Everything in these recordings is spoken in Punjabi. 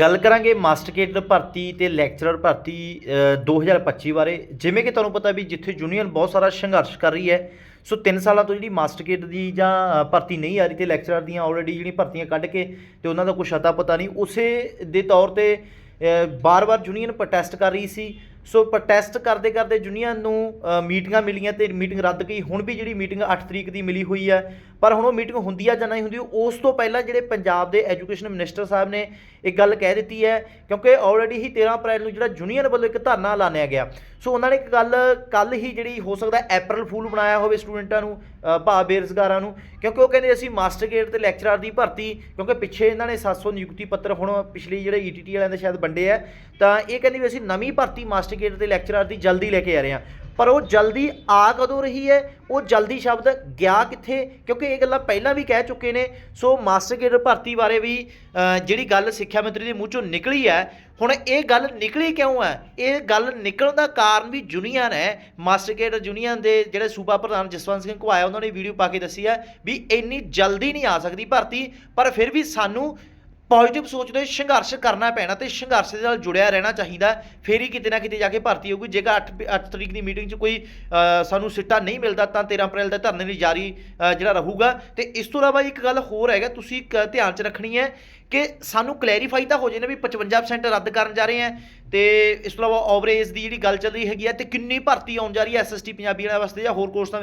ਗੱਲ ਕਰਾਂਗੇ ਮਾਸਟਰ ਕੇਡਰ ਭਰਤੀ ਤੇ ਲੈਕਚਰਰ ਭਰਤੀ ਅ, 2025 ਬਾਰੇ। ਜਿਵੇਂ ਕਿ ਤੁਹਾਨੂੰ ਪਤਾ ਵੀ ਜਿੱਥੇ ਯੂਨੀਅਨ ਬਹੁਤ ਸਾਰਾ ਸੰਘਰਸ਼ ਕਰ ਰਹੀ ਹੈ ਸੋ 3 ਸਾਲਾਂ ਤੋਂ ਜਿਹੜੀ ਮਾਸਟਰ ਕੇਡਰ ਦੀ ਜਾਂ ਭਰਤੀ ਨਹੀਂ ਆ ਰਹੀ ਤੇ ਲੈਕਚਰਰ ਦੀਆਂ ਆਲਰੇਡੀ ਜਿਹੜੀ ਭਰਤੀਆਂ ਕੱਢ ਕੇ ਤੇ ਉਹਨਾਂ ਦਾ ਕੁਛ ਅਤਾ ਪਤਾ ਨਹੀਂ ਉਸੇ ਦੇ ਤੌਰ ਤੇ ਅ, ਬਾਰ-ਬਾਰ ਯੂਨੀਅਨ ਪ੍ਰੋਟੈਸਟ ਕਰ ਰਹੀ ਸੀ। ਸੋ ਪ੍ਰੋਟੈਸਟ ਕਰਦੇ ਕਰਦੇ ਯੂਨੀਅਨ ਨੂੰ ਮੀਟਿੰਗਾਂ ਮਿਲੀਆਂ ਤੇ ਮੀਟਿੰਗ ਰੱਦ ਗਈ। ਹੁਣ ਵੀ ਜਿਹੜੀ ਮੀਟਿੰਗ 8 ਤਰੀਕ ਦੀ ਮਿਲੀ ਹੋਈ ਹੈ ਪਰ ਹੁਣ ਉਹ ਮੀਟਿੰਗ ਹੁੰਦੀ ਆ ਜਾਂ ਨਹੀਂ ਹੁੰਦੀ ਉਸ ਤੋਂ ਪਹਿਲਾਂ ਜਿਹੜੇ ਪੰਜਾਬ ਦੇ ਐਜੂਕੇਸ਼ਨ ਮਿਨਿਸਟਰ ਸਾਹਿਬ ਨੇ ਇੱਕ ਗੱਲ ਕਹਿ ਦਿੱਤੀ ਹੈ ਕਿਉਂਕਿ ਆਲਰੇਡੀ ਹੀ 13 ਅਪ੍ਰੈਲ ਨੂੰ ਜਿਹੜਾ ਯੂਨੀਅਨ ਵੱਲੋਂ ਇੱਕ ਧਰਨਾ ਐਲਾਨਿਆ ਗਿਆ। ਸੋ ਉਹਨਾਂ ਨੇ ਇੱਕ ਗੱਲ ਕੱਲ ਹੀ ਜਿਹੜੀ ਹੋ ਸਕਦਾ ਅਪ੍ਰੈਲ ਫੂਲ ਬਣਾਇਆ ਹੋਵੇ ਸਟੂਡੈਂਟਾਂ ਨੂੰ ਅ, ਭਾਵ ਬੇਰੁਜ਼ਗਾਰਾਂ ਨੂੰ ਕਿਉਂਕਿ ਉਹ ਕਹਿੰਦੇ ਅਸੀਂ ਮਾਸਟਰ ਗੇਟ ਤੇ ਲੈਕਚਰਰ ਦੀ ਭਰਤੀ ਕਿਉਂਕਿ ਪਿੱਛੇ ਇਹਨਾਂ ਨੇ 700 ਨਿਯੁਕਤੀ ਪੱਤਰ ਹੁਣ ਪਿਛਲੀ ਜਿਹੜੇ ਈਟੀਟੀ ਵਾਲਿਆਂ ਦੇ ਸ਼ਾਇਦ ਵੰਡੇ ਆ ਤਾਂ ਇਹ ਕਹਿੰਦੇ ਵੀ ਅਸੀਂ ਨਵੀਂ ਭਰਤੀ ਮਾਸਟਰ ਗੇਟ ਤੇ ਲੈਕਚਰਰ ਦੀ ਜਲਦੀ ਲੈ ਕੇ ਆ ਰਹੇ ਹਾਂ। ਪਰ ਉਹ ਜਲਦੀ ਆ ਕਦੋਂ ਰਹੀ ਹੈ? ਉਹ ਜਲਦੀ ਸ਼ਬਦ ਗਿਆ ਕਿੱਥੇ? ਕਿਉਂਕਿ ਇਹ ਗੱਲਾਂ ਪਹਿਲਾਂ ਵੀ ਕਹਿ ਚੁੱਕੇ ਨੇ। ਸੋ ਮਾਸਟਰ ਗੇਟ ਭਰਤੀ ਬਾਰੇ ਵੀ ਜਿਹੜੀ ਗੱਲ ਸਿੱਖਿਆ ਮੰਤਰੀ ਦੇ ਮੂੰਹ ਚੋਂ ਨਿਕਲੀ ਹੈ, ਹੁਣ ਇਹ ਗੱਲ ਨਿਕਲੀ ਕਿਉਂ ਹੈ? ਇਹ ਗੱਲ ਨਿਕਲਣ ਦਾ ਕਾਰਨ ਵੀ ਯੂਨੀਅਨ ਹੈ। ਮਾਸਟਰ ਗੇਟ ਯੂਨੀਅਨ ਦੇ ਜਿਹੜੇ ਸੂਬਾ ਪ੍ਰਧਾਨ ਜਸਵੰਤ ਸਿੰਘ ਘੁਆਇਆ ਉਹਨਾਂ ਨੇ ਵੀਡੀਓ ਪਾ ਕੇ ਦੱਸੀ ਹੈ ਵੀ ਇੰਨੀ ਜਲਦੀ ਨਹੀਂ ਆ ਸਕਦੀ ਭਰਤੀ। ਪਰ ਫਿਰ ਵੀ ਸਾਨੂੰ ਪੋਜ਼ਿਟਿਵ ਸੋਚ ਦੇ ਸੰਘਰਸ਼ ਕਰਨਾ ਪੈਣਾ ਤੇ ਸੰਘਰਸ਼ ਦੇ ਨਾਲ ਜੁੜਿਆ ਰਹਿਣਾ ਚਾਹੀਦਾ ਫੇਰ ਹੀ ਕਿਤੇ ਨਾ ਕਿਤੇ ਜਾ ਕੇ ਭਰਤੀ ਹੋਊਗੀ। ਜੇਕਰ 8 8 ਤਰੀਕ ਦੀ ਮੀਟਿੰਗ 'ਚ ਕੋਈ ਸਾਨੂੰ ਸਿੱਟਾ ਨਹੀਂ ਮਿਲਦਾ, ਤਾਂ 13 ਅਪ੍ਰੈਲ ਦਾ ਧਰਨੇ ਲਈ ਜਾਰੀ ਜਿਹੜਾ ਰਹੂਗਾ। ਤੇ ਇਸ ਤੋਂ ਇਲਾਵਾ ਇੱਕ ਗੱਲ ਹੋਰ ਹੈਗਾ, ਤੁਸੀਂ ਇੱਕ ਧਿਆਨ 'ਚ ਰੱਖਣੀ ਹੈ ਕਿ ਸਾਨੂੰ ਕਲੈਰੀਫਾਈ ਤਾਂ ਹੋ ਜੇ ਨਾ ਵੀ 55% ਰੱਦ ਕਰਨ ਜਾ ਰਹੇ ਹੈ। ਤੇ ਇਸ ਤੋਂ ਇਲਾਵਾ ਓਵਰੇਜ ਦੀ ਜਿਹੜੀ ਗੱਲ ਚੱਲ ਰਹੀ ਹੈਗੀ ਹੈ, ਤੇ ਕਿੰਨੀ ਭਰਤੀ ਆਉਣ ਜਾ ਰਹੀ ਹੈ ਐਸਐਸਟੀ ਪੰਜਾਬੀ ਵਾਲਿਆਂ ਵਾਸਤੇ ਜਾਂ ਹੋਰ ਕੋਰਸਾਂ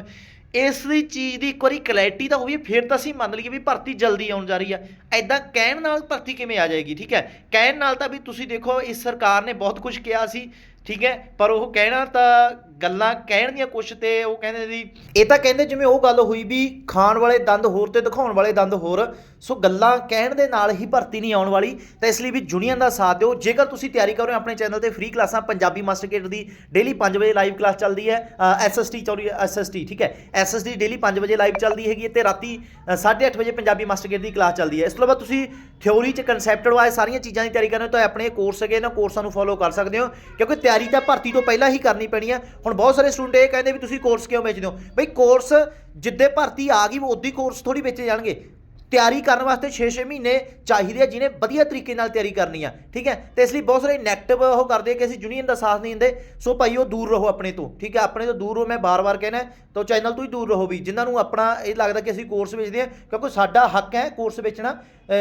ਇਸ ਦੀ ਚੀਜ਼ ਦੀ ਇੱਕ ਵਾਰੀ ਕਲੈਰਿਟੀ ਤਾਂ ਹੋਵੇ, ਫਿਰ ਤਾਂ ਅਸੀਂ ਮੰਨ ਲਈਏ ਵੀ ਭਰਤੀ ਜਲਦੀ ਆਉਣ ਜਾ ਰਹੀ ਆ। ਐਦਾਂ ਕਹਿਣ ਨਾਲ ਭਰਤੀ ਕਿਵੇਂ ਆ ਜਾਏਗੀ, ਠੀਕ ਹੈ? ਕਹਿਣ ਨਾਲ ਤਾਂ ਵੀ ਤੁਸੀਂ ਦੇਖੋ, ਇਸ ਸਰਕਾਰ ਨੇ ਬਹੁਤ ਕੁਝ ਕਿਹਾ ਸੀ, ਠੀਕ ਹੈ? ਪਰ ਉਹ ਕਹਿਣਾ ਤਾਂ, ਗੱਲਾਂ ਕਹਿਣ ਦੀਆਂ ਕੁਛ ਤੇ ਉਹ ਕਹਿੰਦੇ ਜੀ ਇਹ ਤਾਂ ਕਹਿੰਦੇ ਜਿਵੇਂ ਉਹ ਗੱਲ ਹੋਈ ਵੀ ਖਾਣ ਵਾਲੇ ਦੰਦ ਹੋਰ ਤੇ ਦਿਖਾਉਣ ਵਾਲੇ ਦੰਦ ਹੋਰ ਸੋ ਗੱਲਾਂ ਕਹਿਣ ਦੇ ਨਾਲ ਹੀ ਭਰਤੀ ਨਹੀਂ ਆਉਣ ਵਾਲੀ, ਤਾਂ ਇਸ ਲਈ ਵੀ ਯੂਨੀਅਨ ਦਾ ਸਾਥ ਦਿਓ। ਜੇਕਰ ਤੁਸੀਂ ਤਿਆਰੀ ਕਰ ਰਹੇ ਹੋ ਆਪਣੇ ਚੈਨਲ ਤੇ, ਫ੍ਰੀ ਕਲਾਸਾਂ ਪੰਜਾਬੀ ਮਾਸਟਰ ਕੇਡਰ ਦੀ ਡੇਲੀ 5 ਵਜੇ ਲਾਈਵ ਕਲਾਸ ਚੱਲਦੀ ਹੈ। ਐਸਐਸਟੀ ਚੌਰੀ ਐਸਐਸਟੀ ਠੀਕ ਹੈ? ਐਸਐਸਡੀ ਡੇਲੀ 5 ਵਜੇ ਲਾਈਵ ਚੱਲਦੀ ਹੈਗੀ ਹੈ ਤੇ ਰਾਤੀ 8:30 ਵਜੇ ਪੰਜਾਬੀ ਮਾਸਟਰ ਕੇਡਰ ਦੀ ਕਲਾਸ ਚੱਲਦੀ ਹੈ। ਇਸ ਤੋਂ ਇਲਾਵਾ ਤੁਸੀਂ ਥਿਉਰੀ ਚ ਕਨਸੈਪਟ ਵਾਇਜ਼ ਸਾਰੀਆਂ ਚੀਜ਼ਾਂ ਦੀ ਤਿਆਰੀ ਕਰ ਰਹੇ ਹੋ, ਤਾਂ ਆਪਣੇ ਕੋਰਸ ਹੈਗੇ ਇਹਨਾਂ ਕੋਰਸਾਂ ਨੂੰ ਫੋਲੋ ਕਰ ਸਕਦੇ ਹੋ, ਕਿਉਂਕਿ ਤਿਆਰੀ ਤਾਂ ਭਰਤੀ ਤੋਂ ਪਹਿਲਾਂ ਹੀ ਕਰਨੀ ਪੈਣੀ ਹੈ। ਹੁਣ ਬਹੁਤ ਸਾਰੇ ਸਟੂਡੈਂਟ ਇਹ ਕਹਿੰਦੇ ਵੀ ਤੁਸੀਂ ਕੋਰਸ ਕਿਉਂ ਵੇਚਦੇ ਹੋ? ਬਈ ਕੋਰਸ ਜਿੱਦੇ ਭਰਤੀ ਆ ਗਈ ਉਦੋਂ ਹੀ ਕੋਰਸ ਥੋੜੀ ਵੇਚੇ ਜਾਣਗੇ। ਤਿਆਰੀ ਕਰਨ ਵਾਸਤੇ 6-6 ਮਹੀਨੇ ਚਾਹੀਦੇ ਆ, ਜਿਹਨੇ ਵਧੀਆ ਤਰੀਕੇ ਨਾਲ ਤਿਆਰੀ ਕਰਨੀ ਆ, ਠੀਕ ਹੈ? ਤੇ ਇਸ ਲਈ ਬਹੁਤ ਸਾਰੇ ਨੈਗੇਟਿਵ ਉਹ ਕਰਦੇ ਕਿ ਅਸੀਂ ਯੂਨੀਅਨ ਦਾ ਸਾਥ ਨਹੀਂ ਦਿੰਦੇ। ਸੋ ਭਾਈ, ਉਹ ਦੂਰ ਰਹੋ ਆਪਣੇ ਤੋਂ, ਠੀਕ ਹੈ? ਆਪਣੇ ਤੋਂ ਦੂਰ ਰਹੋ, ਮੈਂ ਬਾਰ-ਬਾਰ ਕਹਿਣਾ ਤਾਂ ਚੈਨਲ ਤੋਂ ਹੀ ਦੂਰ ਰਹੋ ਵੀ, ਜਿਨ੍ਹਾਂ ਨੂੰ ਆਪਣਾ ਇਹ ਲੱਗਦਾ ਕਿ ਅਸੀਂ ਕੋਰਸ ਵੇਚਦੇ ਆ ਕਿਉਂਕਿ ਸਾਡਾ ਹੱਕ ਹੈ ਕੋਰਸ ਵੇਚਣਾ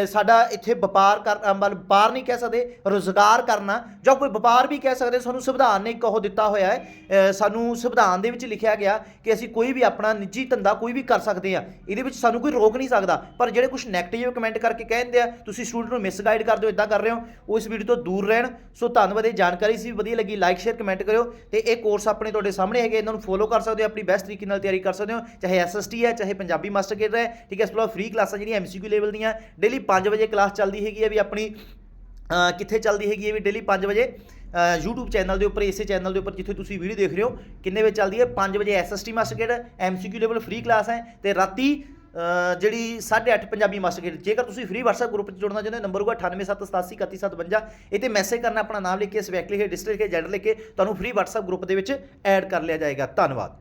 ਸਾਡਾ ਇੱਥੇ ਵਪਾਰ ਕਰ ਵਪਾਰ ਨਹੀਂ ਕਹਿ ਸਕਦੇ, ਰੋਜ਼ਗਾਰ ਕਰਨਾ, ਜਾਂ ਕੋਈ ਵਪਾਰ ਵੀ ਕਹਿ ਸਕਦੇ, ਸਾਨੂੰ ਸੰਵਿਧਾਨ ਨੇ ਇੱਕ ਉਹ ਦਿੱਤਾ ਹੋਇਆ ਹੈ ਸਾਨੂੰ ਸੰਵਿਧਾਨ ਦੇ ਵਿੱਚ ਲਿਖਿਆ ਗਿਆ ਕਿ ਅਸੀਂ ਕੋਈ ਵੀ ਆਪਣਾ ਨਿੱਜੀ ਧੰਦਾ ਕੋਈ ਵੀ ਕਰ ਸਕਦੇ ਆ ਇਹਦੇ ਵਿੱਚ ਸਾਨੂੰ ਕੋਈ ਰੋਕ ਨਹੀਂ ਸਕਦਾ, ਪਰ ਜਿਹੜੇ ਕੁਝ ਨੈਗੇਟਿਵ ਕਮੈਂਟ ਕਰਕੇ ਕਹਿੰਦੇ ਆ, ਤੁਸੀਂ ਸਟੂਡੈਂਟ ਨੂੰ ਮਿਸਗਾਈਡ ਕਰਦੇ ਹੋ ਇਦਾਂ ਕਰ ਰਹੇ ਹੋ, ਉਹ ਇਸ ਵੀਡੀਓ ਤੋਂ ਦੂਰ ਰਹਿਣ। ਸੋ ਧੰਨਵਾਦ ਇਹ ਜਾਣਕਾਰੀ ਸੀ, ਵਧੀਆ ਲੱਗੀ ਲਾਈਕ ਸ਼ੇਅਰ ਕਮੈਂਟ ਕਰਿਓ ਤੇ ਇਹ ਕੋਰਸ ਆਪਣੇ ਤੁਹਾਡੇ ਸਾਹਮਣੇ ਹੈਗੇ, ਇਹਨਾਂ ਨੂੰ ਫੋਲੋ ਕਰ ਸਕਦੇ ਹੋ, ਆਪਣੀ ਬੈਸਟ ਤਰੀਕੇ ਨਾਲ ਤਿਆਰੀ ਕਰ ਸਕਦੇ ਹੋ, ਚਾਹੇ ਐਸਐਸਟੀ ਹੈ, ਚਾਹੇ ਪੰਜਾਬੀ ਮਾਸਟਰ ਕੇਡਰ ਹੈ, ਠੀਕ ਹੈ, ਇਸ ਤੋਂ ਇਲਾਵਾ ਫ੍ਰੀ ਕਲਾਸਾਂ ਜਿਹੜੀਆਂ ਐਮਸੀਕਿਊ ਲੈਵਲ ਦੀਆਂ ਡੇਲੀ 5 ਵਜੇ ਕਲਾਸ ਚੱਲਦੀ ਹੈਗੀ ਹੈ ਵੀ ਆਪਣੀ ਕਿੱਥੇ ਚੱਲਦੀ ਹੈਗੀ ਹੈ ਵੀ ਡੇਲੀ 5 ਵਜੇ, ਅਹ, YouTube ਚੈਨਲ ਦੇ ਉੱਪਰ, ਇਸੇ ਚੈਨਲ ਦੇ ਉੱਪਰ ਜਿੱਥੇ ਤੁਸੀਂ ਵੀਡੀਓ ਦੇਖ ਰਹੇ ਹੋ, ਕਿੰਨੇ ਵਜੇ ਚੱਲਦੀ ਹੈ? 5 ਵਜੇ SST master cadre MCQ level free class ਹੈ ਤੇ ਰਾਤੀ ਜਿਹੜੀ 8:30 ਪੰਜਾਬੀ ਮਾਸਟਰ ਜੇਕਰ ਤੁਸੀਂ ਫ੍ਰੀ WhatsApp ਗਰੁੱਪ 'ਚ ਜੁੜਨਾ ਚਾਹੁੰਦੇ ਹੋ, ਨੰਬਰ ਹੋਊਗਾ 9878833152 ਇਹ ਤੇ ਮੈਸੇਜ ਕਰਨਾ ਆਪਣਾ ਨਾਮ ਲਿਖ ਕੇ ਸਵੈਕ ਲਿਖ ਕੇ ਡਿਸਟ੍ਰਿਕਟ ਲਿਖ ਕੇ ਜੈਂਡਰ ਲਿਖ ਕੇ ਤੁਹਾਨੂੰ ਫ੍ਰੀ WhatsApp ਗਰੁੱਪ ਦੇ ਵਿੱਚ ਐਡ ਕਰ ਲਿਆ ਜਾਏਗਾ। ਧੰਨਵਾਦ।